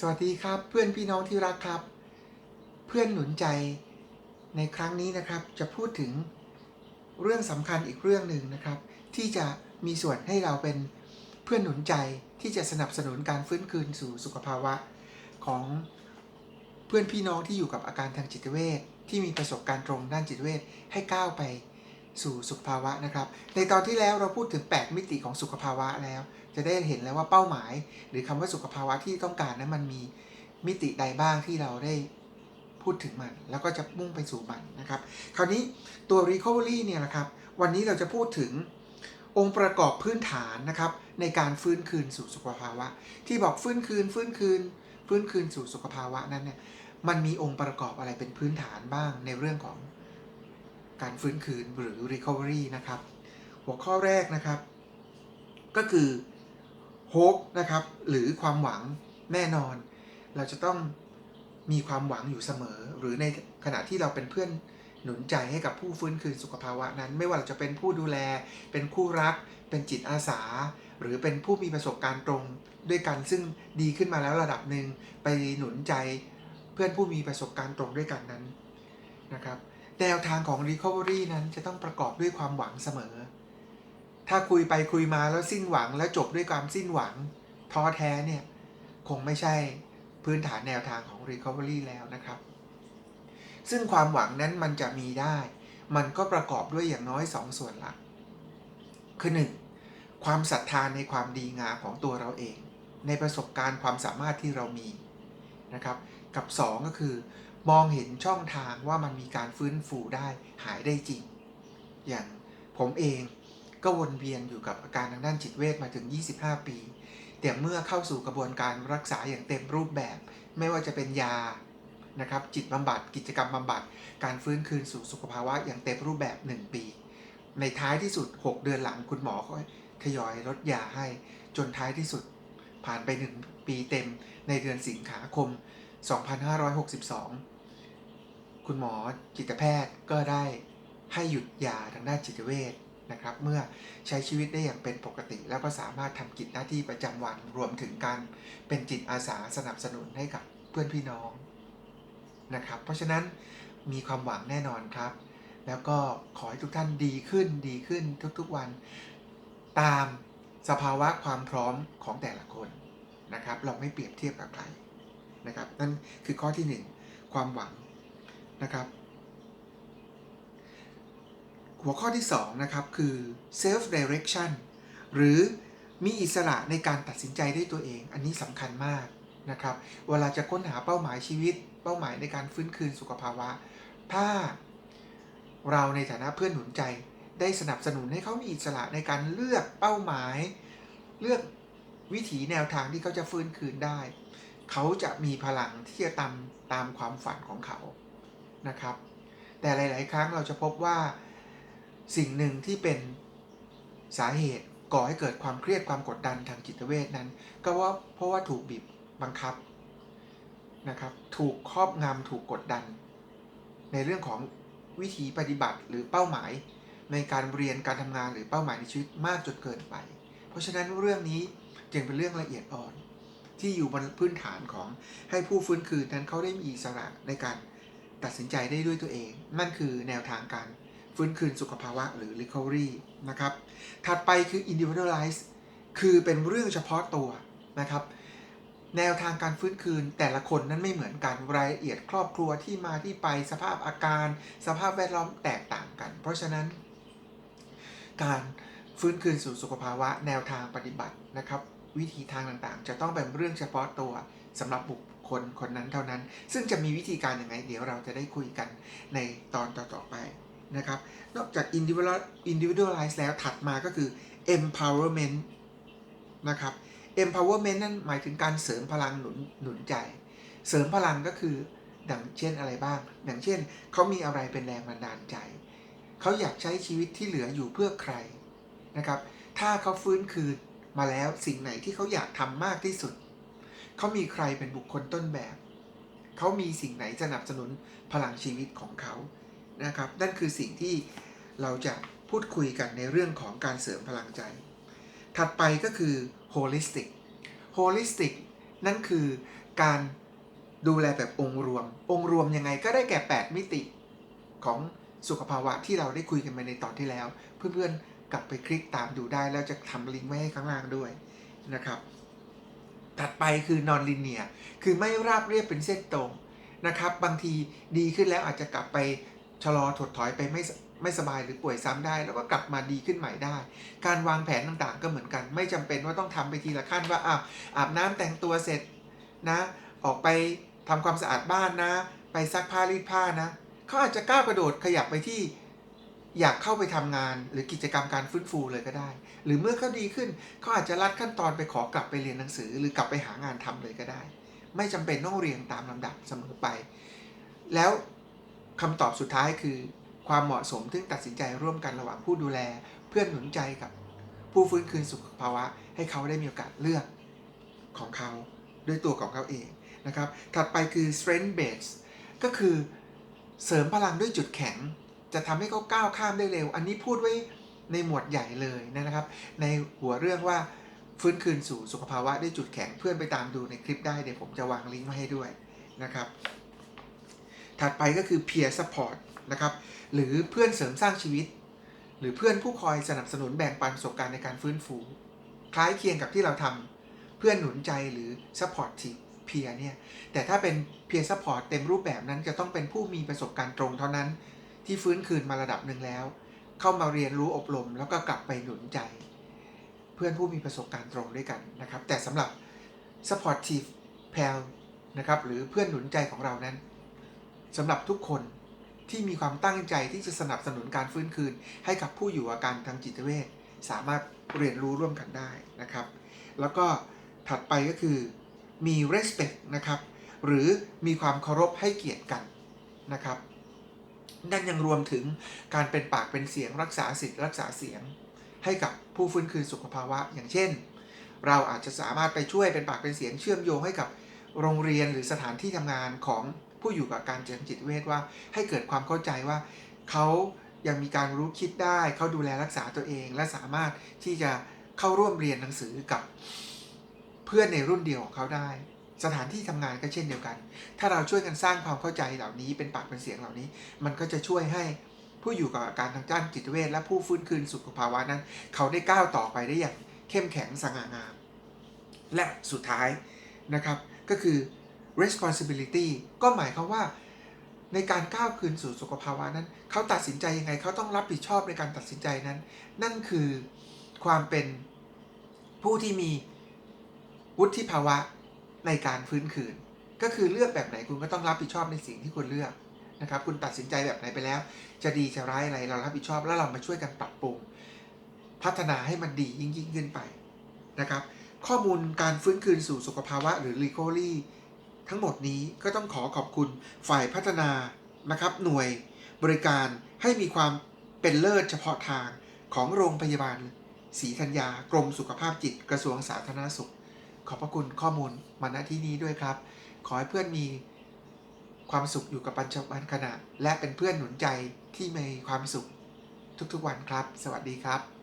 สวัสดีครับ เพื่อนพี่น้องที่รักครับ เพื่อนหนุนใจในครั้งนี้นะครับจะพูดถึงเรื่องสำคัญอีกเรื่องหนึ่งนะครับ ที่จะมีส่วนให้เราเป็นเพื่อนหนุนใจที่จะสนับสนุนการฟื้นคืนสู่สุขภาวะของเพื่อนพี่น้องที่อยู่กับอาการทางจิตเวชที่มีประสบการณ์ตรงด้านจิตเวชให้ก้าวไป สู่สุขภาวะนะครับ ในตอนที่แล้วเราพูดถึง 8 มิติของสุขภาวะแล้ว จะได้เห็นแล้วว่าเป้าหมาย หรือคำว่าสุขภาวะที่ต้องการนั้นมันมีมิติใดบ้างที่เราได้พูดถึงมัน แล้วก็จะมุ่งไปสู่มันนะครับ คราวนี้ตัว recovery เนี่ยนะครับ วันนี้เราจะพูดถึงองค์ประกอบพื้นฐานนะครับ ในการฟื้นคืนสู่สุขภาวะ ที่บอกฟื้นคืน ฟื้นคืน ฟื้นคืนสู่สุขภาวะนั้นเนี่ยมันมีองค์ประกอบอะไรเป็นพื้นฐานบ้างในเรื่องของ การฟื้นคืนหรือ recovery นะครับ หัวข้อแรกนะครับ ก็คือ hope นะครับ หรือความหวังแน่นอน เราจะต้องมีความหวังอยู่เสมอ หรือในขณะที่เราเป็นเพื่อนหนุนใจให้กับผู้ฟื้นคืนสุขภาวะนั้น ไม่ว่าเราจะเป็นผู้ดูแล เป็นคู่รัก เป็นจิตอาสา หรือเป็นผู้มีประสบการณ์ตรงด้วยกันซึ่งดีขึ้นมาแล้วระดับหนึ่งไปหนุนใจเพื่อนผู้มีประสบการณ์ตรงด้วยกันนั้นนะครับ แนวทางของ Recovery นั้นจะต้องประกอบด้วยความหวังเสมอ ถ้าคุยไปคุยมาแล้วสิ้นหวังแล้วจบด้วยความสิ้นหวังท้อแท้เนี่ย คงไม่ใช่พื้นฐานแนวทางของ Recovery แล้วนะครับ ซึ่งความหวังนั้นมันจะมีได้ มันก็ประกอบด้วยอย่างน้อย 2 ส่วนหลัก คือ 1. ความศรัทธาในความดีงามของตัวเราเอง ในประสบการณ์ความสามารถที่เรามีนะครับ กับ 2 ก็คือ มองเห็นช่องทางว่ามันมีการฟื้นฟูได้หายได้จริง อย่างผมเองก็วนเวียนอยู่กับอาการทางด้านจิตเวชมาถึง 25 ปี แต่เมื่อเข้าสู่กระบวนการรักษาอย่างเต็มรูปแบบ ไม่ว่าจะเป็นยานะครับจิตบำบัดกิจกรรมบำบัด การฟื้นคืนสู่สุขภาวะอย่างเต็มรูปแบบ 1 ปี ในท้ายที่สุด 6 เดือนหลังคุณหมอก็ทยอยลดยาให้จนท้ายที่สุดผ่านไป 1 ปีเต็มในเดือนสิงหาคม 2562 คุณหมอจิตแพทย์ก็ได้ให้หยุดยาทางด้านจิตเวชนะครับ เมื่อใช้ชีวิตได้อย่างเป็นปกติ แล้วก็สามารถทำกิจหน้าที่ประจำวันรวมถึงการเป็นจิตอาสาสนับสนุนให้กับเพื่อนพี่น้องนะครับ เพราะฉะนั้นมีความหวังแน่นอนครับ แล้วก็ขอให้ทุกท่านดีขึ้นดีขึ้นทุกๆวัน ตามสภาวะความพร้อมของแต่ละคนนะครับ เราไม่เปรียบเทียบกับใครนะครับ นั่นคือข้อที่ 1 ความหวัง นะครับ หัวข้อที่ 2 นะครับ คือ self direction หรือมีอิสระในการตัดสินใจได้ตัวเอง อันนี้สำคัญมากนะครับ เวลาจะค้นหาเป้าหมายชีวิต เป้าหมายในการฟื้นคืนสุขภาวะ ถ้าเราในฐานะเพื่อนหนุนใจ ได้สนับสนุนให้เขามีอิสระในการเลือกเป้าหมาย เลือกวิถีแนวทางที่เขาจะฟื้นคืนได้ เขาจะมีพลังที่จะตามตามความฝันของเขา นะครับ แต่หลาย ๆ ครั้งเราจะพบว่าสิ่งหนึ่งที่เป็นสาเหตุก่อให้เกิดความเครียดความกดดันทางจิตเวชนั้น ก็ว่าเพราะว่าถูกบีบบังคับนะครับ ถูกครอบงำถูกกดดัน ในเรื่องของวิธีปฏิบัติหรือเป้าหมาย ในการเรียนการทำงานหรือเป้าหมายในชีวิตมากจนเกินไป เพราะฉะนั้นเรื่องนี้จึงเป็นเรื่องละเอียดอ่อน ที่อยู่บนพื้นฐานของให้ผู้ฟื้นคืนนั้นเขาได้มีอิสระในการ ตัดสินใจได้ด้วยตัวเอง นั่นคือแนวทางการฟื้นคืนสุขภาวะหรือ recovery นะครับ ถัดไปคือ individualize คือเป็นเรื่องเฉพาะตัวนะครับ แนวทางการฟื้นคืนแต่ละคนนั้นไม่เหมือนกันรายละเอียดครอบครัวที่มาที่ไปสภาพอาการ สภาพแวดล้อมแตกต่างกัน เพราะฉะนั้น การฟื้นคืนสู่สุขภาวะแนวทางปฏิบัตินะครับ วิธีทางต่างๆ จะต้องเป็นเรื่องเฉพาะตัวสำหรับบุค คลคนนั้นเท่านั้น ซึ่งจะมีวิธีการยังไง เดี๋ยวเราจะได้คุยกันในตอนต่อๆไปนะครับ นอกจาก individual individualize แล้วถัดมาก็คือ empowerment นะครับ empowerment นั่นหมายถึงการเสริมพลังหนุนหนุนใจ เสริมพลังก็คือดังเช่นอะไรบ้างอย่างเช่น เขามีอะไรเป็นแรงบันดาลใจ เขาอยากใช้ชีวิตที่เหลืออยู่เพื่อใครนะครับ ถ้าเขาฟื้นคืนมาแล้วสิ่งไหนที่เขาอยากทำมากที่สุด เขามีใครเป็นบุคคลต้นแบบ เขามีสิ่งไหนสนับสนุนพลังชีวิตของเขานะครับ นั่นคือสิ่งที่เราจะพูดคุยกันในเรื่องของการเสริมพลังใจ ถัดไปก็คือ holistic holistic นั่นคือการดูแลแบบองค์รวม องค์รวมยังไงก็ได้แก่ 8 มิติของสุขภาวะที่เราได้คุยกันไปในตอนที่แล้ว เพื่อนๆกลับไปคลิกตามดูได้แล้วจะทำลิงก์ไว้ให้ข้างล่างด้วยนะครับ ถัดไปคือนอนลิเนียคือไม่ราบเรียบเป็นเส้นตรงนะครับ บางทีดีขึ้นแล้วอาจจะกลับไปชะลอถดถอยไปไม่ไม่สบายหรือป่วยซ้ำได้ แล้วก็กลับมาดีขึ้นใหม่ได้ การวางแผนต่างๆ ก็เหมือนกัน ไม่จำเป็นว่าต้องทำไปทีละขั้นว่าอ้าวอาบน้ำแต่งตัวเสร็จนะออกไปทำความสะอาดบ้านนะ ไปซักผ้ารีดผ้านะเขาอาจจะก้าวกระโดดขยับไปที่ อยากเข้าไปทำงาน หรือกิจกรรมการฟื้นฟูเลยก็ได้ หรือเมื่อเขาดีขึ้นเขาอาจจะลัดขั้นตอนไปขอกลับไปเรียนหนังสือ หรือกลับไปหางานทำเลยก็ได้ ไม่จำเป็นต้องเรียงตามลำดับเสมอไป แล้วคำตอบสุดท้ายคือความเหมาะสมที่ตัดสินใจร่วมกันระหว่างผู้ดูแล เพื่อนหนุนใจกับ ผู้ฟื้นคืนสุขภาวะ ให้เขาได้มีโอกาสเลือกของเขาด้วยตัวของเขาเองนะครับถัดไปคือ strength base ก็คือเสริมพลังด้วยจุดแข็ง จะทำให้เขาก้าวข้ามได้เร็ว อันนี้พูดไว้ในหมวดใหญ่เลยนะครับ ในหัวเรื่องว่าฟื้นคืนสู่สุขภาวะได้จุดแข็งเพื่อนไปตามดูในคลิปได้เดี๋ยวผมจะวางลิงก์ไว้ให้ด้วยนะครับ ถัดไปก็คือ peer support นะครับ หรือเพื่อนเสริมสร้างชีวิต หรือเพื่อนผู้คอยสนับสนุนแบ่งปันประสบการณ์ในการฟื้นฟู คล้ายเคียงกับที่เราทำเพื่อนหนุนใจหรือ supportive peer เนี่ยแต่ถ้าเป็น peer support เต็มรูปแบบนั้นจะต้องเป็นผู้มีประสบการณ์ตรงเท่านั้น ที่ฟื้นคืนมาระดับหนึ่งแล้ว เข้ามาเรียนรู้อบรม แล้วก็กลับไปหนุนใจ เพื่อนผู้มีประสบการณ์ตรงด้วยกันนะครับ แต่สำหรับ supportive peer นะครับหรือเพื่อนหนุนใจของเรานั้นสำหรับทุกคนที่มีความตั้งใจที่จะสนับสนุนการฟื้นคืน ให้กับผู้อยู่อาการทางจิตเวชสามารถเรียนรู้ร่วมกันได้นะครับ แล้วก็ถัดไปก็คือมี respect นะครับ หรือมีความเคารพให้เกียรติกันนะครับ นั่นยังรวมถึงการเป็นปากเป็นเสียงรักษาสิทธิ์รักษาเสียง ให้กับผู้ฟื้นคืนสุขภาวะ อย่างเช่น เราอาจจะสามารถไปช่วยเป็นปากเป็นเสียงเชื่อมโยงให้กับโรงเรียนหรือสถานที่ทำงานของผู้อยู่กับการเจริญจิตเวชว่า ให้เกิดความเข้าใจว่าเขายังมีการรู้คิดได้ เขาดูแลรักษาตัวเอง และสามารถที่จะเข้าร่วมเรียนหนังสือกับเพื่อนในรุ่นเดียวของเขาได้ สถานที่ทำงานก็เช่นเดียวกัน ถ้าเราช่วยกันสร้างความเข้าใจเหล่านี้เป็นปากเป็นเสียงเหล่านี้ มันก็จะช่วยให้ผู้อยู่กับอาการทางด้านจิตเวชและผู้ฟื้นคืนสุขภาวะนั้น เขาได้ก้าวต่อไปได้อย่างเข้มแข็งสง่างาม และสุดท้ายนะครับก็คือ responsibility ก็หมายความว่า ในการก้าวคืนสู่สุขภาวะนั้น เขาตัดสินใจยังไงเขาต้องรับผิดชอบในการตัดสินใจนั้น นั่นคือความเป็นผู้ที่มีวุฒิภาวะ ในการฟื้นคืน ก็คือเลือกแบบไหนคุณก็ต้องรับผิดชอบในสิ่งที่คุณเลือกนะครับ คุณตัดสินใจแบบไหนไปแล้ว จะดีจะร้ายอะไรเรารับผิดชอบแล้วเรามาช่วยกันปรับปรุง พัฒนาให้มันดียิ่งยิ่งขึ้นไปนะครับ ข้อมูลการฟื้นคืนสู่สุขภาวะหรือ recovery ทั้งหมดนี้ก็ต้องขอขอบคุณฝ่ายพัฒนานะครับ หน่วยบริการให้มีความเป็นเลิศเฉพาะทางของโรงพยาบาลศรีธัญญากรมสุขภาพจิตกระทรวงสาธารณสุข ขอบพระคุณข้อมูลมาณที่นี้ด้วยครับ ขอให้เพื่อนมีความสุขอยู่กับปัจจุบันขณะ และเป็นเพื่อนหนุนใจที่มีความสุขทุกๆวันครับ สวัสดีครับ